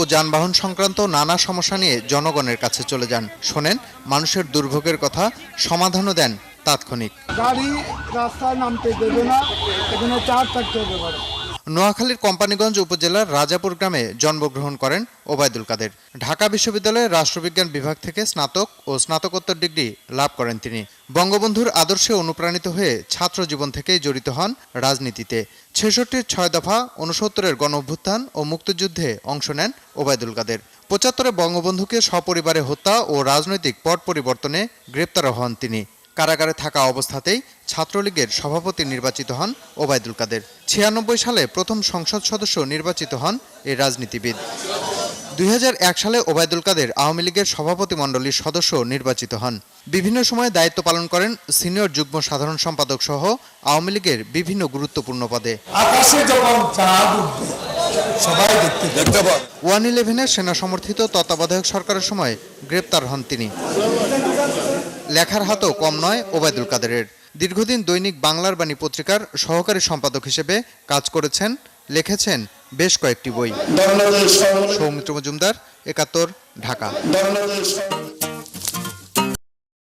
ও যানবাহন সংক্রান্ত নানা সমস্যা নিয়ে জনগণের কাছে চলে যান। শোনেন, মানুষের দুর্ভোগের কথা সমাধানও দেন তাৎক্ষণিক। গাড়ি রাস্তায় নামতে দেবে না, এখানে চার থাকতে হবে। নোয়াখালীর কোম্পানিগঞ্জ উপজেলার রাজাপুর গ্রামে জন্মগ্রহণ করেন ওবায়দুল কাদের। ঢাকা বিশ্ববিদ্যালয়ের রাষ্ট্রবিজ্ঞান বিভাগ থেকে স্নাতক ও স্নাতকোত্তর ডিগ্রি লাভ করেন তিনি। বঙ্গবন্ধুর আদর্শে অনুপ্রাণিত হয়ে ছাত্র জীবন থেকেই জড়িত হন রাজনীতিতে। ছেষট্টির ছয় দফা উনসত্তরের গণ অভ্যুত্থান ও মুক্তিযুদ্ধে অংশ নেন ওবায়দুল কাদের। পঁচাত্তরে বঙ্গবন্ধুকে সপরিবারে হত্যা ও রাজনৈতিক পট পরিবর্তনে গ্রেপ্তার হন তিনি। কারাগারে থাকা অবস্থাতেই ছাত্রলীগের সভাপতি নির্বাচিত হন ওবায়দুল কাদের। ছিয়ানব্বই সালে প্রথম সংসদ সদস্য নির্বাচিত হন এই রাজনীতিবিদ। দুই হাজার এক সালে ওবায়দুল কাদের আওয়ামী লীগের সভাপতি মণ্ডলীর সদস্য নির্বাচিত হন। বিভিন্ন সময়ে দায়িত্ব পালন করেন সিনিয়র যুগ্ম সাধারণ সম্পাদক সহ আওয়ামী লীগের বিভিন্ন গুরুত্বপূর্ণ পদে। ওয়ান ইলেভেনের সেনা সমর্থিত তত্ত্বাবধায়ক সরকারের সময় গ্রেপ্তার হন তিনি। লেখার হাতও কম নয় ওবায়দুল কাদেরের। দীর্ঘদিন দৈনিক বাংলার বাণী পত্রিকার সহকারী সম্পাদক হিসেবে কাজ করেছেন লিখেছেন বেশ কয়েকটি বই। সৌমিত্র মজুমদার একাত্তর ঢাকা।